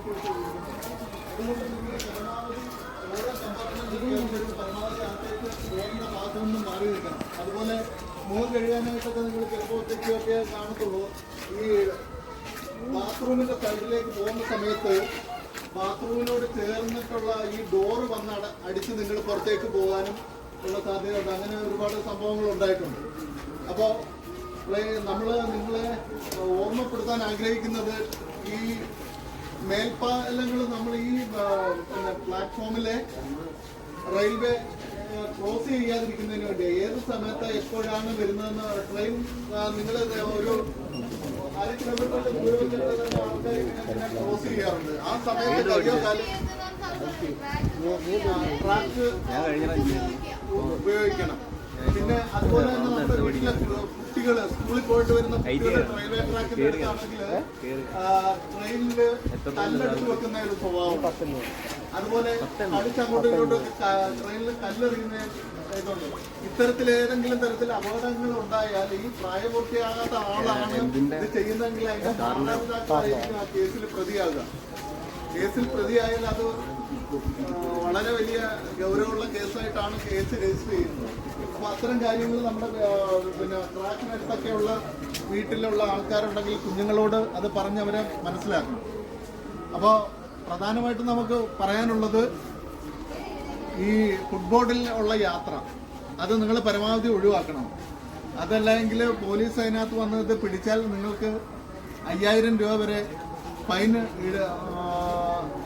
അതുകൊണ്ട് നിങ്ങൾ പരമാവധി ഓരോ കയറുമ്പോഴും പരമാവധി ആൾക്കാർക്ക് മാറി നിൽക്കണം അതുപോലെ മുഖം കഴുകാനായിട്ടൊക്കെ നിങ്ങൾ ചിലപ്പോഴത്തേക്കൊക്കെ കാണത്തുള്ളൂ. ഈ ബാത്റൂമിന്റെ സൈഡിലേക്ക് പോകുന്ന സമയത്ത് ബാത്റൂമിനോട് ചേർന്നിട്ടുള്ള ഈ ഡോറ് വന്ന് അടിച്ച് നിങ്ങൾ പുറത്തേക്ക് പോകാനും ഉള്ള സാധ്യതയുണ്ട്. അങ്ങനെ ഒരുപാട് സംഭവങ്ങൾ ഉണ്ടായിട്ടുണ്ട്. അപ്പോൾ നമ്മൾ നിങ്ങളെ ഓർമ്മപ്പെടുത്താൻ ആഗ്രഹിക്കുന്നത് ഈ മേൽപ്പാലങ്ങൾ നമ്മൾ ഈ പ്ലാറ്റ്ഫോമിലെ റെയിൽവേ ക്രോസ് ചെയ്യാതിരിക്കുന്നതിന് വേണ്ടി ഏത് സമയത്ത് എപ്പോഴാണ് വരുന്നതെന്ന് ട്രെയിൻ നിങ്ങൾ ഒരു അര കിലോമീറ്റർ ദൂരത്തിൽ ആൾക്കാർ ഇങ്ങനെ ക്രോസ് ചെയ്യാറുണ്ട്. ആ സമയത്ത് കയ്യോ കാലം ട്രാക്ക് ഉപയോഗിക്കണം. പിന്നെ അതുപോലെ തന്നെ നമ്മുടെ വീട്ടിലെ കുട്ടികൾ സ്കൂളിൽ പോയിട്ട് വരുന്ന കുട്ടികൾ റെയിൽവേ ട്രാക്കിന്റെ അടുത്താണെങ്കിൽ ട്രെയിനിൽ കല്ലെടുത്ത് വെക്കുന്ന ഒരു സ്വഭാവം. അതുപോലെ അടിച്ചങ്ങോട്ടും ഇങ്ങോട്ടും ട്രെയിനിൽ കല്ലെറിയുന്ന ഇതുണ്ട്. ഇത്തരത്തിൽ ഏതെങ്കിലും തരത്തിൽ അപകടങ്ങൾ ഉണ്ടായാൽ ഈ പ്രായപൂർത്തിയാകാത്ത ആളാണ് ഇത് ചെയ്യുന്നെങ്കിൽ അതിന്റെ മാതാപിതാക്കളായിരിക്കും ആ കേസിൽ പ്രതിയാകുക. കേസിൽ പ്രതിയായാൽ അത് വളരെ വലിയ ഗൗരവമുള്ള കേസായിട്ടാണ് കേസ് രജിസ്റ്റർ ചെയ്യുന്നത്. അത്തരം കാര്യങ്ങൾ നമ്മുടെ പിന്നെ ട്രാക്കിനടുത്തൊക്കെയുള്ള വീട്ടിലുള്ള ആൾക്കാരുണ്ടെങ്കിൽ കുഞ്ഞുങ്ങളോട് അത് പറഞ്ഞവരെ മനസ്സിലാക്കണം അപ്പോൾ പ്രധാനമായിട്ടും നമുക്ക് പറയാനുള്ളത് ഈ ഫുട്ബോളിൽ ഉള്ള യാത്ര അത് നിങ്ങൾ പരമാവധി ഒഴിവാക്കണം. അതല്ലെങ്കിൽ പോലീസ് അതിനകത്ത് വന്നത് പിടിച്ചാൽ നിങ്ങൾക്ക് അയ്യായിരം രൂപ വരെ ഫൈൻ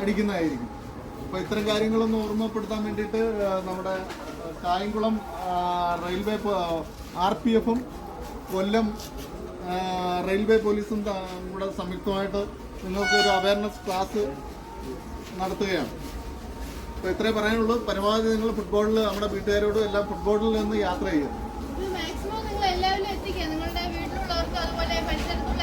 അടിക്കുന്നതായിരിക്കും. അപ്പോൾ ഇത്തരം കാര്യങ്ങളൊന്ന് ഓർമ്മപ്പെടുത്താൻ വേണ്ടിയിട്ട് നമ്മുടെ കായംകുളം റെയിൽവേ ആർ പി എഫും കൊല്ലം റെയിൽവേ പോലീസും കൂടെ സംയുക്തമായിട്ട് നിങ്ങൾക്ക് ഒരു അവയർനെസ് ക്ലാസ് നടത്തുകയാണ്. അപ്പോൾ ഇത്രേ പറയാനുള്ളൂ. പരമാവധി നിങ്ങൾ ഫുട്ബോളിൽ നമ്മുടെ വീട്ടുകാരോടും എല്ലാം ഫുട്ബോളിൽ നിന്ന് യാത്ര ചെയ്യുക. മാക്സിമം നിങ്ങൾ എല്ലാവരും എത്തിക്കുക. നിങ്ങളുടെ വീട്ടിലുള്ളവർക്ക് അതുപോലെ പരിസരത്ത്